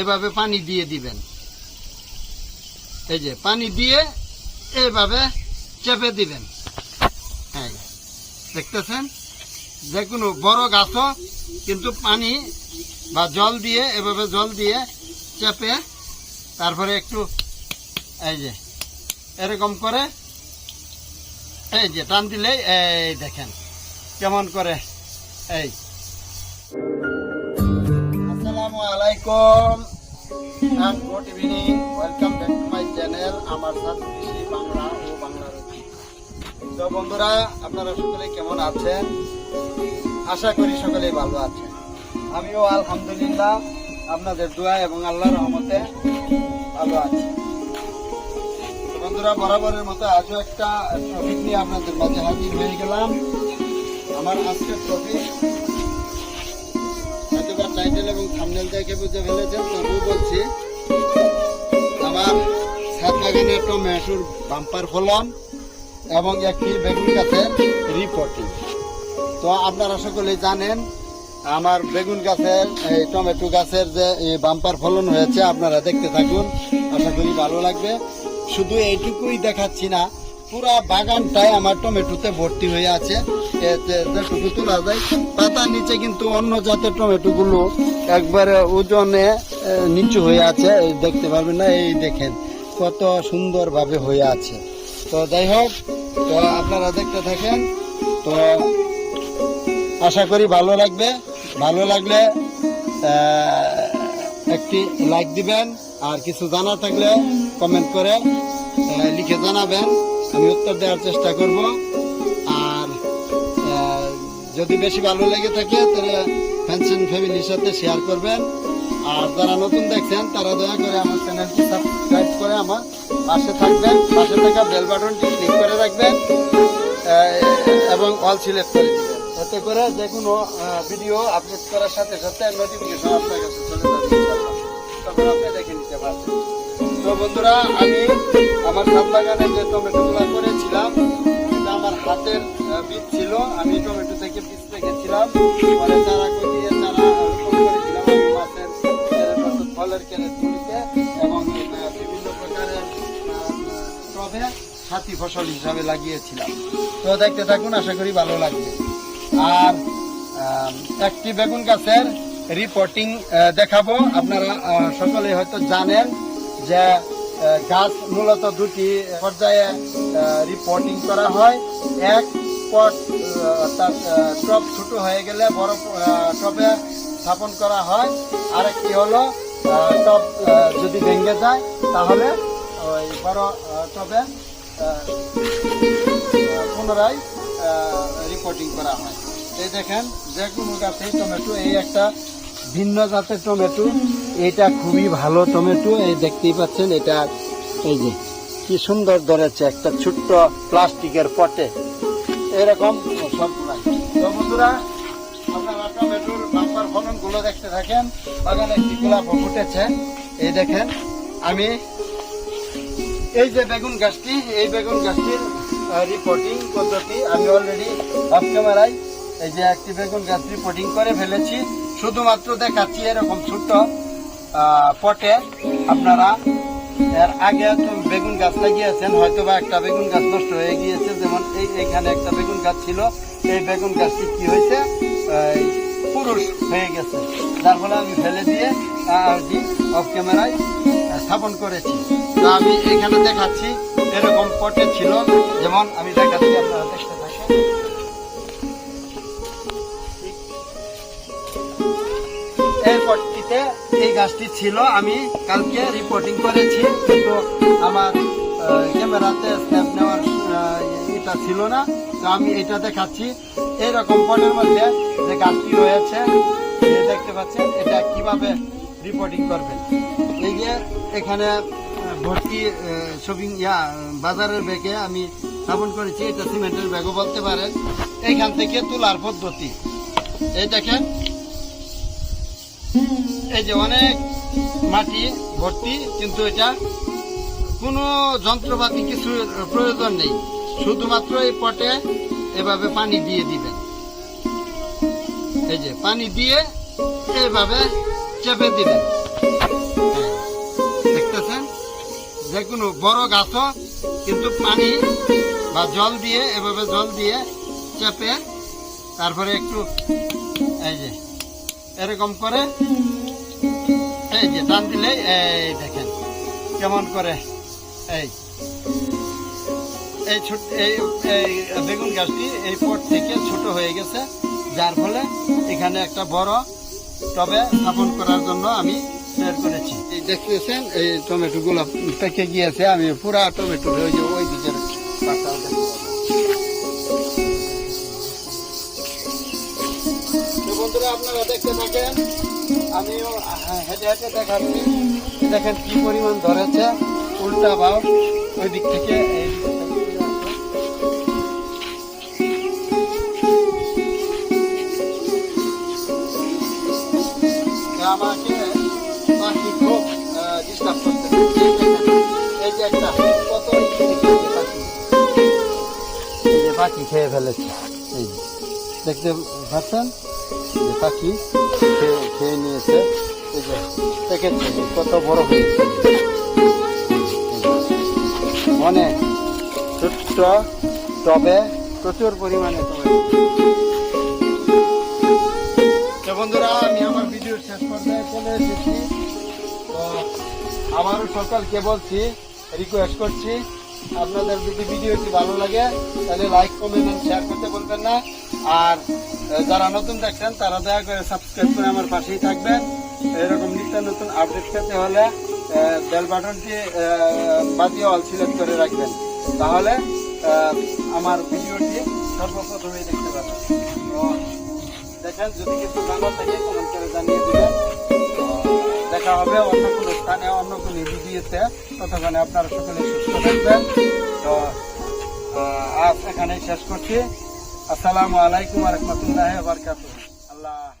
এভাবে পানি দিয়ে দিবেন। এই যে, পানি দিয়ে এইভাবে চেপে দিবেন। হ্যাঁ দেখতেছেন? যে কোনো বড় গাছও কিন্তু পানি বা জল দিয়ে, এভাবে জল দিয়ে চেপে তারপরে একটু এই যে, এরকম করে এই যে, টান দিলেই এই দেখেন কেমন করে এই। আসসালামু আলাইকুম। Back to my channel, আমার বাংলা ও বন্ধুরা আপনারা সকলে কেমন আছেন? আশা করি সকলেই ভালো আছেন। আমিও আলহামদুলিল্লাহ আপনাদের দোয়া এবং আল্লাহর রহমতে ভালো আছি। বন্ধুরা বরাবরের মতো আজও একটা টপিক নিয়ে আপনাদের মাঝে হাজির হয়ে গেলাম। আমার আজকের টপিক টাইটেল এবং থামনেল দেখে বুঝে ফেলেছেন তবুও বলছি, আমার ছাদ বাগানে টমেটোর বাম্পার ফলন এবং একটি বেগুন গাছের রিপোর্টিং তো আপনারা সকলেই জানেন, আমার বেগুন গাছের, এই টমেটো গাছের যে বাম্পার ফলন হয়েছে, আপনারা দেখতে থাকুন, আশা করি ভালো লাগবে। শুধু এইটুকুই দেখাচ্ছি না পুরা বাগানটাই আমার টমেটোতে ভর্তি হয়ে আছে। এ, যে- যেটুকু তোলা যায়। পাতার নিচে কিন্তু অন্য জাতের টমেটো গুলো একবারে ওজনে নিচু হয়ে আছে। দেখতে পারবেন না, এই দেখেন, কত সুন্দর ভাবে হয়ে আছে। তো যাই হোক, তো আপনারা দেখতে থাকেন, তো আশা করি ভালো লাগবে। ভালো লাগলে একটি লাইক দিবেন, আর কিছু জানা থাকলে কমেন্ট করে লিখে জানাবেন। আমি উত্তর দেওয়ার চেষ্টা করব। আর যদি বেশি ভালো লেগে থাকে, তাহলে অ্যান্ড ফ্যামিলির সাথে শেয়ার করবেন। আর যারা নতুন দেখছেন, তারা দয়া করে আমার চ্যানেলটি সাবস্ক্রাইব করে আমার পাশে থাকবেন। পাশে থাকা বেল বাটনটি ক্লিক করে রাখবেন এবং অল সিলেক্ট করে দিবেন। এতে করে যে কোনো ভিডিও আপলোড করার সাথে সাথে নোটিফিকেশন আপনার কাছে চলে যাবে। তখন তো বন্ধুরা, আমি আমার ছাদ বাগানে যে টমেটোগুলো করেছিলাম, এটা আমার হাতের বীজ ছিল। আমি টমেটো থেকে বীজ রেখেছিলাম। পরে চারা দিয়ে চারা রোপণ ফলের তুলিতে এবং বিভিন্ন প্রকারের টবে সাথী ফসল হিসাবে লাগিয়েছিলাম। তো দেখতে থাকুন, আশা করি ভালো লাগবে। আর একটি বেগুন গাছের রিপোর্টিং দেখাবো। আপনারা সকলে হয়তো জানেন যে গাছ মূলত দুটি পর্যায়ে রিপোর্টিং করা হয়। এক পট অর্থাৎ টব ছোট হয়ে গেলে বড় টবে স্থাপন করা হয়। আরেকটি হলো টব যদি ভেঙে যায়, তাহলে ওই বড় টবে পুনরায় রিপোর্টিং করা হয়। এই দেখেন, যে কোনো গাছেই টমেটো এই একটা ভিন্ন জাতের টমেটো। এটা খুবই ভালো টমেটো, এই দেখতেই পাচ্ছেন, এটা এই যে কি সুন্দর ধরেছে একটা ছোট্ট প্লাস্টিকের পটে। এরকম সবগুলাই তো বন্ধুরা টমেটোর দেখতে থাকেন। একটি এই দেখেন, আমি এই যে বেগুন গাছটি, এই বেগুন গাছটির রিপোর্টিং পদ্ধতি আমি অলরেডি অফ ক্যামেরায় এই যে একটি বেগুন গাছ রিপোর্টিং করে ফেলেছি। শুধুমাত্র দেখাচ্ছি এরকম ছোট্ট পটে। আপনারা এর আগে বেগুন গাছ লাগিয়েছেন হয়তো বা একটা বেগুন গাছ নষ্ট হয়ে গিয়েছে। যেমন এই, এখানে একটা বেগুন গাছ ছিল। এই বেগুন গাছটি কি হয়েছে? পুরুষ হয়ে গেছে। যার ফলে আমি ফেলে দিয়ে অফ ক্যামেরায় স্থাপন করেছি। তো আমি এখানে দেখাচ্ছি, এরকম পটে ছিল। যেমন আমি দেখাচ্ছি, আপনারা দেখতে পটটিতে এই গাছটি ছিল, আমি কালকে রিপোর্টিং করেছি, কিন্তু আমার ক্যামেরাতে স্ন্যাপ নেওয়ার এটা ছিল না। তো আমি এটা দেখাচ্ছি। এইরকম পটের মধ্যে যে গাছটি রয়েছে দেখতে পাচ্ছেন, এটা কীভাবে রিপোর্টিং করবেন? এই যে এখানে ভর্তি শপিং ইয়া, বাজারের ব্যাগে আমি স্থাপন করেছি, এটা সিমেন্টের ব্যাগও বলতে পারেন। এইখান থেকে তোলার পদ্ধতি। এই দেখেন এই যে অনেক মাটি, ভর্তি, কিন্তু এটা কোনো যন্ত্রপাতি কিছু প্রয়োজন নেই। শুধুমাত্র এই পটে এভাবে পানি দিয়ে দিবেন। এই যে পানি দিয়ে এইভাবে চেপে দিবেন। দেখতেছেন? যে কোনো বড় গাছও কিন্তু পানি বা জল দিয়ে এভাবে জল দিয়ে চেপে তারপরে একটু এই যে এরকম করে। এই যে টান দিলে, এই দেখেন কেমন করে। এই এই ছোট, এই বেগুন গাছটি এই পট থেকে ছোট হয়ে গেছে। যার ফলে এখানে একটা বড় টবে স্থাপন করার জন্য আমি বের করেছি। এই দেখতেছেন, এই টমেটো গুলো পেকে গিয়েছে, আমি পুরা টমেটো, ওই যে, ওই আপনারা দেখতে থাকেন। হ্যাঁ, হেঁটে হেঁটে দেখাচ্ছি দেখেন কি পরিমাণ ধরেছে উল্টা ভাব ওই দিক থেকে আমাকে পাখি খুব ডিস্টার্ব করতে পাখি। খেয়ে ফেলেছে। এই দেখতে পাচ্ছেন? যে পাখি খেয়ে নিয়েছে। এই যে কত বড় হয়েছে। অনেক ছোট্ট টবে প্রচুর পরিমাণে তো বন্ধুরা, আমি আমার ভিডিওর শেষ পর্যায়ে চলে এসেছি। তো আবারও সকালকে বলছি রিকোয়েস্ট করছি আপনাদের যদি ভিডিওটি ভালো লাগে, তাহলে লাইক কমেন্ট এবং শেয়ার করতে বলবেন না। আর যারা নতুন দেখছেন, তারা দয়া করে সাবস্ক্রাইব করে আমার পাশেই থাকবেন। এরকম নিত্য নতুন আপডেট পেতে হলে বেল বাটনটি বাজিয়ে অল সিলেক্ট করে রাখবেন। তাহলে আমার ভিডিওটি সর্বপ্রথমেই দেখতে পাবেন। দেখেন, যদি কিছু ভালো থাকে কমেন্ট করে জানিয়ে দিবেন। ভিডিওতে ততক্ষণে আপনারা সকলে সুস্থ থাকবেন। তো আজ এখানেই শেষ করছি। আসসালামু আলাইকুম রহমতুল্লাহ বারকাত আল্লাহ।